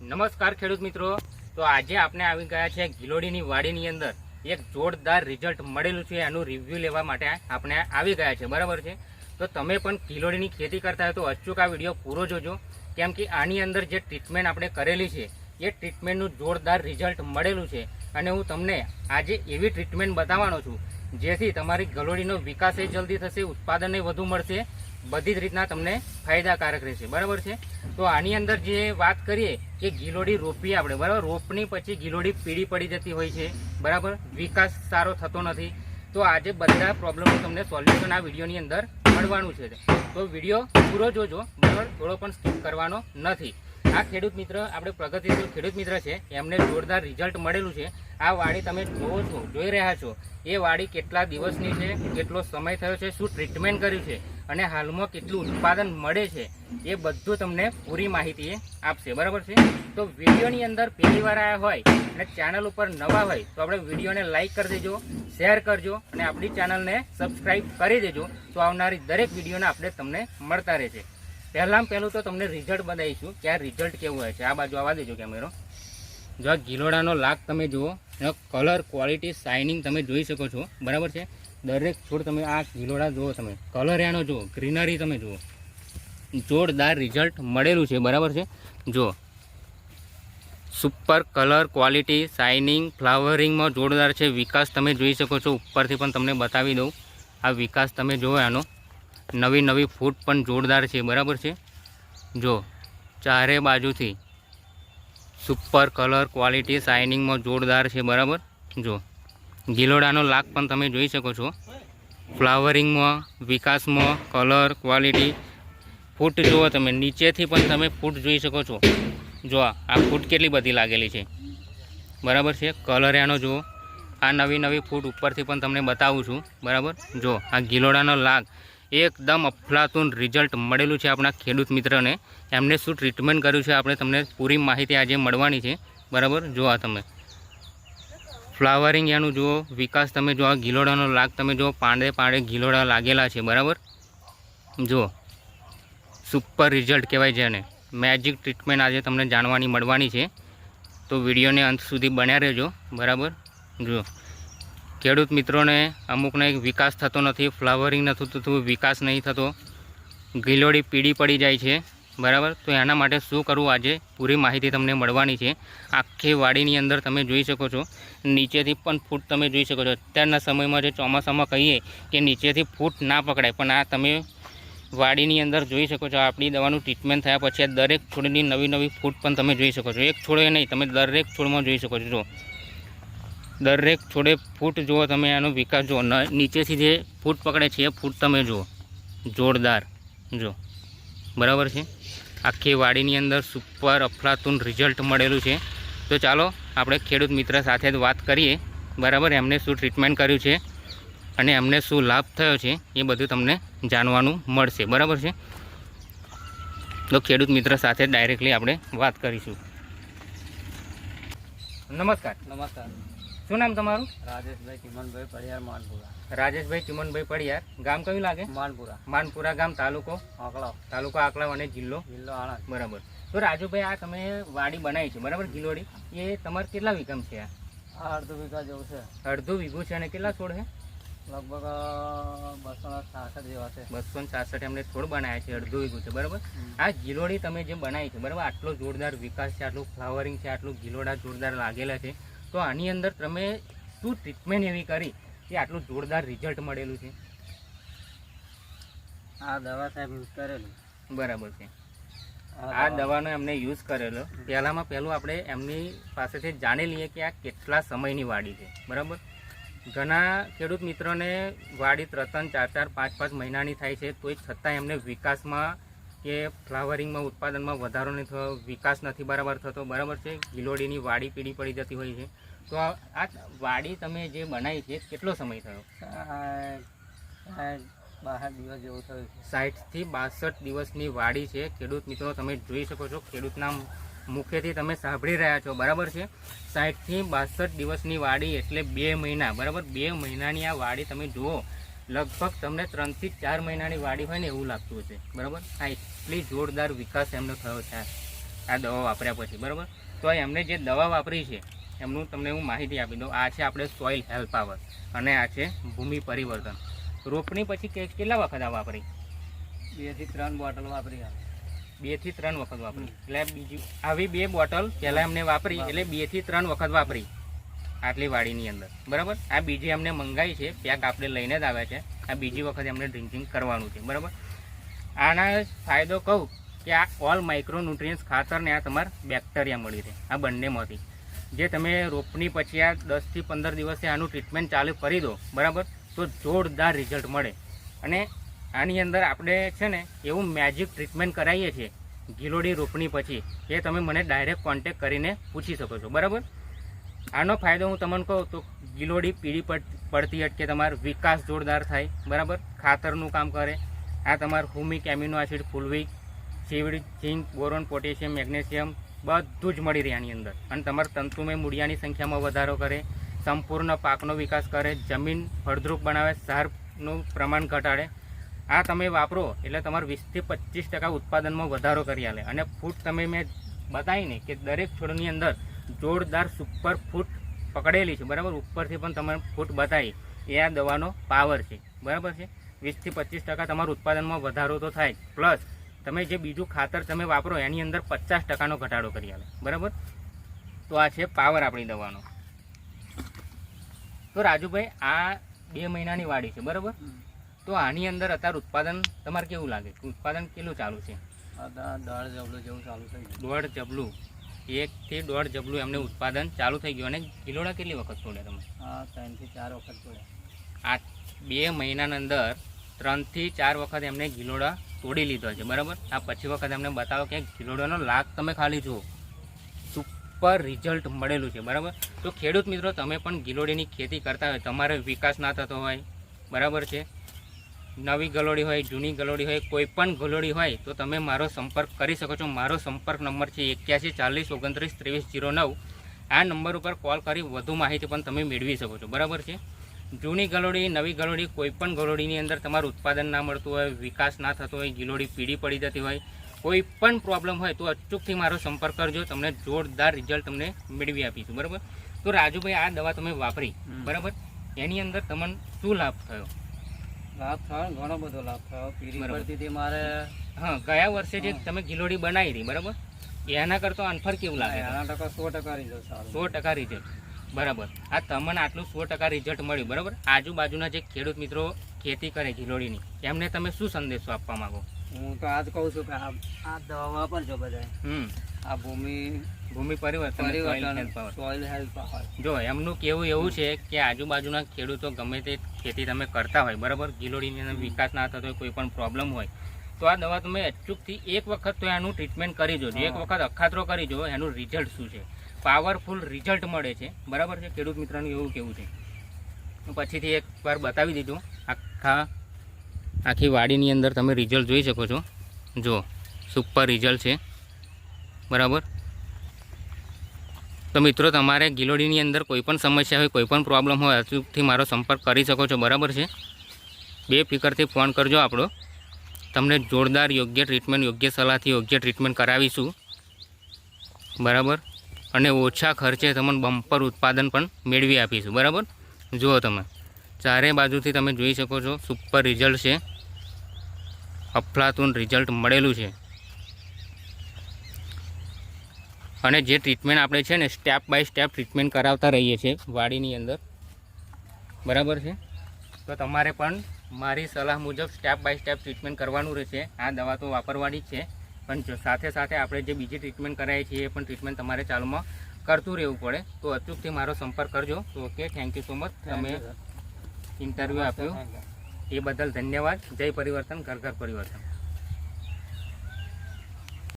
નમસ્કાર ખેડૂત મિત્રો. તો આજે આપણે આવી ગયા છે ગિલોડીની વાડીની અંદર. એક જોરદાર રિઝલ્ટ મળેલું છે, એનું રિવ્યૂ લેવા માટે આપણે આવી ગયા છે બરાબર છે? તો તમે પણ ગિલોડીની ખેતી કરતા હોય તો અચૂક આ વીડિયો પૂરો જોજો. કેમ કે આની અંદર જે ટ્રીટમેન્ટ આપણે કરેલી છે, એ ટ્રીટમેન્ટનું જોરદાર રિઝલ્ટ મળેલું છે. અને હું તમને આજે એવી ટ્રીટમેન્ટ બતાવવાનો છું, જેથી તમારી ગલોડીનો વિકાસ એ જલ્દી થશે, ઉત્પાદન એ વધુ મળશે બધી જ રીતના તમને ફાયદાકારક રહેશે. બરાબર છે? તો આની અંદર જે વાત કરીએ, કે ગીલોડી રોપીએ આપણે. બરાબર? રોપની પછી ગીલોડી પીળી પડી જતી હોય છે. બરાબર? વિકાસ સારો થતો નથી. તો આજે બધા પ્રોબ્લેમનું તમને સોલ્યુશન આ વિડીયોની અંદર મળવાનું છે. તો વીડિયો પૂરો જોજો. બરાબર? થોડો પણ સ્કીપ કરવાનો નથી. આ ખેડૂત મિત્ર, આપણે પ્રગતિશીલ ખેડૂત મિત્ર છે, એમને જોરદાર રિઝલ્ટ મળેલું છે. આ વાડી તમે જોવો છો, જોઈ રહ્યા છો. એ વાડી કેટલા દિવસની છે, કેટલો સમય થયો છે, શું ટ્રીટમેન્ટ કર્યું છે? અને હાલમાં કેટલું ઉત્પાદન મળે છે એ બધું તમને પૂરી માહિતી આપશે. બરાબર છે? તો વિડીયોની અંદર પહેલી વાર આવ્યા હોય અને ચેનલ ઉપર નવા હોય તો આપણે વિડીયોને લાઇક કરી દેજો, શેર કરજો અને આપણી ચેનલને સબસ્ક્રાઈબ કરી દેજો તો આવનારી દરેક વિડીયોને આપણે તમને મળતા રહેશે. પહેલાં પહેલું તો તમને રિઝલ્ટ બતાવીશું કે આ રિઝલ્ટ કેવું હોય છે. આ બાજુ આવવા દેજો કેમેરો. જો આ ગિલોડાનો લાગ તમે જુઓ, એનો કલર ક્વોલિટી શાઇનિંગ તમે જોઈ શકો છો. બરાબર છે? દરેક છોડ તમે આ ગિલોડા જુઓ તમે. કલર એનો જુઓ ગ્રીનરી તમે જુઓ. જોરદાર રિઝલ્ટ મળેલું છે, બરાબર છે? જુઓ. સુપર કલર ક્વોલિટી શાઇનિંગ ફ્લાવરિંગમાં જોરદાર છે. વિકાસ તમે જોઈ શકો છો, ઉપરથી પણ તમને બતાવી દઉં. આ વિકાસ તમે જુઓ આનો. નવી નવી ફૂટ પણ જોરદાર છે, બરાબર છે? જો ચારે બાજુથી સુપર કલર ક્વોલિટી શાઇનિંગમાં જોરદાર છે, બરાબર? જો ગિલોડાનો લાગ પણ તમે જોઈ શકો છો. ફ્લાવરિંગમાં, વિકાસમાં, કલર, ક્વોલિટી, ફૂટ જુઓ તમે, નીચેથી પણ તમે ફૂટ જોઈ શકો છો. જો આ ફૂટ કેટલી બધી લાગેલી છે. બરાબર છે? કલર એનો જુઓ. આ નવી નવી ફૂટ ઉપરથી પણ તમને બતાવું છું. બરાબર? જો, આ ગિલોડાનો લાગ એકદમ અફલાતુન રિઝલ્ટ મળેલું છે આપણા ખેડૂત મિત્રને. એમને શું ટ્રીટમેન્ટ કર્યું છે આપણે તમને પૂરી માહિતી આજે મળવાની છે. બરાબર? જો આ તમે. ફ્લાવરિંગ એનું જુઓ, વિકાસ તમે જો આ ગિલોડાનો લાગ તમે જો પાંડે પાંડે ગિલોડા લાગેલા છે, બરાબર? જુઓ સુપર રિઝલ્ટ કહેવાય છે અને મેજિક ટ્રીટમેન્ટ આજે તમને જાણવાની મળવાની છે. તો વિડીયોને અંત સુધી બન્યા રહેજો, બરાબર? જુઓ, ખેડૂત મિત્રોને અમુકને વિકાસ થતો નથી ફ્લાવરિંગ નથી થતું, વિકાસ નહીં થતો. ગિલોડી પીળી પડી જાય છે. બરાબર? તો એના માટે શું કરવું આજે પૂરી માહિતી તમને મળવાની છે. આખી વાડીની અંદર તમે જોઈ શકો છો. નીચેથી પણ ફૂટ તમે જોઈ શકો છો. અત્યારના સમયમાં જે ચોમાસામાં કહીએ કે નીચેથી ફૂટ ના પકડાય, પણ આ તમે વાડીની અંદર જોઈ શકો છો. આપણી દવાનું ટ્રીટમેન્ટ થયા પછી આ દરેક છોડની નવી નવી ફૂટ પણ તમે જોઈ શકો છો. એક છોડે નહીં, તમે દરેક છોડમાં જોઈ શકો છો. દરેક છોડે ફૂટ જુઓ તમે એનો વિકાસ જુઓ. નીચેથી જે ફૂટ પકડે છે એ ફૂટ તમે જુઓ. જોરદાર. જો બરાબર છે? આખી વાડીની અંદર સુપર અફલાતુન રિઝલ્ટ મળેલું છે. તો ચાલો, આપણે ખેડૂત મિત્ર સાથે જ વાત કરીએ. બરાબર, એમને શું ટ્રીટમેન્ટ કર્યું છે અને એમને શું લાભ થયો છે, એ બધું તમને જાણવાનું મળશે. બરાબર છે? તો ખેડૂત મિત્ર સાથે ડાયરેક્ટલી આપણે વાત કરીશું. નમસ્કાર. નમસ્કાર. શું નામ તમારું? રાજેશભાઈ ચિમનભાઈ પડિયાર માનપુરા. રાજેશભાઈ ચિમનભાઈ પડિયાર. ગામ કયું લાગે? માનપુરા. માનપુરા ગામ તાલુકો? આકલાવ તાલુકો આકલાવ અને જિલ્લો? જિલ્લો આણંદ. બરાબર. તો રાજુભાઈ આ તમે વાડી બનાવી છે બરાબર? ગિલોડી. એ તમારે કેટલા વિકમ છે આ? અડધો વીઘા જેવું છે. અડધું વીઘું છે અને કેટલા છોડ છે? લગભગ બસો સાસઠ જેવા છે. બસો છાસઠ એમને છોડ બનાવ્યા છે અડધું વીઘું છે બરાબર? આ ગિલોડી તમે જે બનાવી છે બરાબર? આટલો જોરદાર વિકાસ છે આટલું ફ્લાવરિંગ છે આટલું ગિલોડા જોરદાર લાગેલા છે. તો આની અંદર તમે શું ટ્રીટમેન્ટ એવી કરી કે આટલું જોરદાર રિઝલ્ટ મળેલું છે? આ દવા સાહેબ યુઝ કરેલું. બરાબર છે. આ દવાનો એમને યુઝ કરેલો. પહેલામાં પહેલું આપણે એમની પાસેથી જાણી લઈએ કે આ કેટલા સમયની વાડી છે. બરાબર? ઘણા ખેડૂત મિત્રોને વાડી ત્રણ ચાર ચાર પાંચ પાંચ મહિનાની થાય છે તોય છતાં એમને વિકાસમાં કે ફ્લાવરિંગમાં ઉત્પાદનમાં વધારો નહીં થયો વિકાસ નથી બરાબર થતો. બરાબર છે? ગિલોડીની વાડી પીળી પડી જતી હોય છે. તો આ વાડી તમે જે બનાવી છે કેટલો સમય થયો? બહાર દિવસ જેવું થયું સાઠથી બાસઠ દિવસની વાડી છે. ખેડૂત મિત્રો તમે જોઈ શકો છો ખેડૂતના મુખ્યથી તમે સાંભળી રહ્યા છો. બરાબર છે? સાઠથી બાસઠ દિવસની વાડી એટલે બે મહિના. બરાબર? બે મહિનાની આ વાડી તમે જુઓ લગભગ તમને ત્રણથી ચાર મહિનાની વાડી હોય ને એવું લાગતું હશે. બરાબર? આ એટલી જોરદાર વિકાસ એમનો થયો છે. આ. દવા વાપર્યા પછી બરાબર? તો એમને જે દવા વાપરી છે એમનું તમને હું માહિતી આપી દઉં. આ છે આપણે સોઇલ હેલ્થ પાવર અને આ છે ભૂમિ પરિવર્તન. રોપણી પછી કેટલા વખત આ વાપરી? બેથી ત્રણ બોટલ વાપરી બેથી ત્રણ વખત વાપરી. એટલે બીજી આવી બે બોટલ પહેલાં એમને વાપરી એટલે બેથી ત્રણ વખત વાપરી. આટલી વાડીની અંદર. બરાબર? આ બીજી અમને મંગાવી છે, પેક આપણે લઈને જ આવ્યા છે. આ બીજી વખત એમને ડ્રિંકિંગ કરવાનું છે, બરાબર? આના ફાયદો કહું કે આ ઓલ માઇક્રો ન્યુટ્રિયન્સ ખાતર આ તમારે બેક્ટેરિયા મળી રહે, આ બંનેમાંથી. જે તમે રોપણી પછી આ દસથી પંદર દિવસે આનું ટ્રીટમેન્ટ ચાલુ કરી દો, બરાબર? તો જોરદાર રિઝલ્ટ મળે. અને આની અંદર આપણે છે ને એવું મેજિક ટ્રીટમેન્ટ કરાવીએ છીએ, ગિલોડી રોપણી પછી, એ તમે મને ડાયરેક્ટ કોન્ટેક કરીને પૂછી શકો છો, બરાબર? આનો ફાયદો હું તમને કહું તો ગિલોડી પીળી પડ- પડતી અટકે તમારો વિકાસ જોરદાર થાય, બરાબર? ખાતરનું કામ કરે. આ તમારું humic amino acid, fulvic seaweed zinc, boron, potassium, magnesium બધું જ મળી રહે આની અંદર. અને તમારા તંતુમય મૂળિયાની સંખ્યામાં વધારો કરે, સંપૂર્ણ પાકનો વિકાસ કરે, જમીન ફળદ્રુપ બનાવે, સારનું પ્રમાણ ઘટાડે. આ તમે વાપરો એટલે તમારું વીસથી પચીસ ટકા ઉત્પાદનમાં વધારો કરી આલે. અને ફૂટ તમે મેં બતાવીને કે દરેક છોડની અંદર જોરદાર સુપર ફૂટ પકડેલી છે. બરાબર? ઉપરથી પણ તમે ફૂટ બતાવી. એ આ દવાનો પાવર છે. બરાબર છે? વીસથી પચીસ ટકા તમારું ઉત્પાદનમાં વધારો તો થાય. પ્લસ તમે જે બીજું ખાતર તમે વાપરો એની અંદર પચાસ ટકાનો ઘટાડો કરી આવે. બરાબર? તો આ છે પાવર આપણી દવાનો. તો રાજુભાઈ આ બે મહિનાની વાડી છે. બરાબર? તો આની અંદર અત્યારે ઉત્પાદન તમારે કેવું લાગે? ઉત્પાદન કેટલું ચાલુ છે? દોઢ જબલું જેવું ચાલુ થઈ દોઢ જબલું. એકથી દોઢ જબલું એમને ઉત્પાદન ચાલુ થઈ ગયું અને કિલોડા કેટલી વખત છોડ્યા તમે? ત્રણથી ચાર વખત પડ્યા આ બે મહિનાની અંદર ત્રણથી ચાર વખત એમને ગિલોડા તોડી લીધો છે બરાબર? આ પછી વખત એમને બતાવો કે ગિલોડાનો લાગ તમે ખાલી જુઓ. સુપર રિઝલ્ટ મળેલું છે બરાબર? તો ખેડૂત મિત્રો તમે પણ ગિલોડીની ખેતી કરતા હોય તમારે વિકાસ ના થતો હોય બરાબર છે? નવી ગલોડી હોય જૂની ગલોડી હોય કોઈ પણ ગલોડી હોય તો તમે મારો સંપર્ક કરી શકો છો. મારો સંપર્ક નંબર છે એક્યાસી ચાલીસ ઓગણત્રીસ ત્રેવીસ જીરો નવ. આ નંબર ઉપર કોલ કરી વધુ માહિતી પણ તમે મેળવી શકો છો. બરાબર છે? જૂની ગલોડી નવી ગલોડી કોઈ પણ ગલોડીની અંદર તમારું ઉત્પાદન ના મળતું હોય વિકાસ ના થતો હોય ગિલોડી પીળી પડી જતી હોય કોઈ પણ પ્રોબ્લેમ હોય તો અચૂકથી મારો સંપર્ક કરજો. તમને જોરદાર રિઝલ્ટ તમને મેળવી આપીશું. બરાબર? તો રાજુભાઈ આ દવા તમે વાપરી. બરાબર? એની અંદર તમને શું લાભ થયો? લાભ થયો ઘણો બધો લાભ થયો. પીરી. પડતી હતી મારે. હા ગયા વર્ષે જે તમે ગિલોડી બનાવી હતી બરાબર? એના કરતો અનફર કેવું લાગે એના ટકા સો ટકા રિઝલ્ટ સો ટકા રિઝલ્ટ બરાબર. આ તમને આટલું સો ટકા રિઝલ્ટ મળ્યું બરાબર? આજુબાજુના જે ખેડૂત મિત્રો ખેતી કરે ગિલોડીની એમને તમે શું સંદેશો આપવા માંગો? હું તો આજ કહું છું કે આ આ દવા વાપરજો બધા હમ. આ ભૂમિ ભૂમિ પરિવર્તન સોઇલ હેલ્થ જો એમનું કેવું એવું છે કે આજુબાજુના ખેડૂતો ગમે તે ખેતી તમે કરતા હોય બરાબર? ગિલોડીની અંદર વિકાસ ના થતો હોય કોઈ પણ પ્રોબ્લેમ હોય તો આ દવા તમે અચૂકથી એક વખત તો એનું ટ્રીટમેન્ટ કરી જોજો. એક વખત અખાતરો કરી જો એનું રિઝલ્ટ શું છે? પાવરફુલ રિઝલ્ટ મળે છે. બરાબર છે? ખેડૂત મિત્રનું એવું કેવું છે. પછીથી એક વાર બતાવી દીધું. આખા આખી વાડીની અંદર તમે રિઝલ્ટ જોઈ શકો છો. જો સુપર રિઝલ્ટ છે. બરાબર? તો મિત્રો, તમારે ગિલોડીની અંદર કોઈપણ સમસ્યા હોય કોઈ પણ પ્રોબ્લેમ હોય અચૂકથી મારો સંપર્ક કરી શકો છો, બરાબર છે? બે ફિકરથી ફોન કરજો આપણો. તમને જોરદાર યોગ્ય ટ્રીટમેન્ટ યોગ્ય સલાહથી યોગ્ય ટ્રીટમેન્ટ કરાવીશું. બરાબર? અને ઓછા ખર્ચે તમને બમ્પર ઉત્પાદન પણ મેળવી આપીશું, બરાબર? જુઓ તમે, ચારે બાજુથી તમે જોઈ શકો છો સુપર રિઝલ્ટ છે. અફલાતુન રિઝલ્ટ મળેલું છે. અને જે ટ્રીટમેન્ટ આપણે છે ને સ્ટેપ બાય સ્ટેપ ટ્રીટમેન્ટ કરાવતા રહીએ છીએ વાડીની અંદર. બરાબર છે? તો તમારે પણ મારી સલાહ મુજબ સ્ટેપ બાય સ્ટેપ ટ્રીટમેન્ટ કરવાનું રહેશે. આ દવા તો વાપરવાની જ છે. પણ જો સાથે સાથે આપણે જે બીજી ટ્રીટમેન્ટ કરાવીએ છીએ એ પણ ટ્રીટમેન્ટ તમારે ચાલુમાં કરતું રહેવું પડે. તો અચૂકથી મારો સંપર્ક કરજો. તો okay thank you so much તમે ઇન્ટરવ્યૂ આપ્યું. એ બદલ ધન્યવાદ. જય પરિવર્તન ઘર ઘર પરિવર્તન.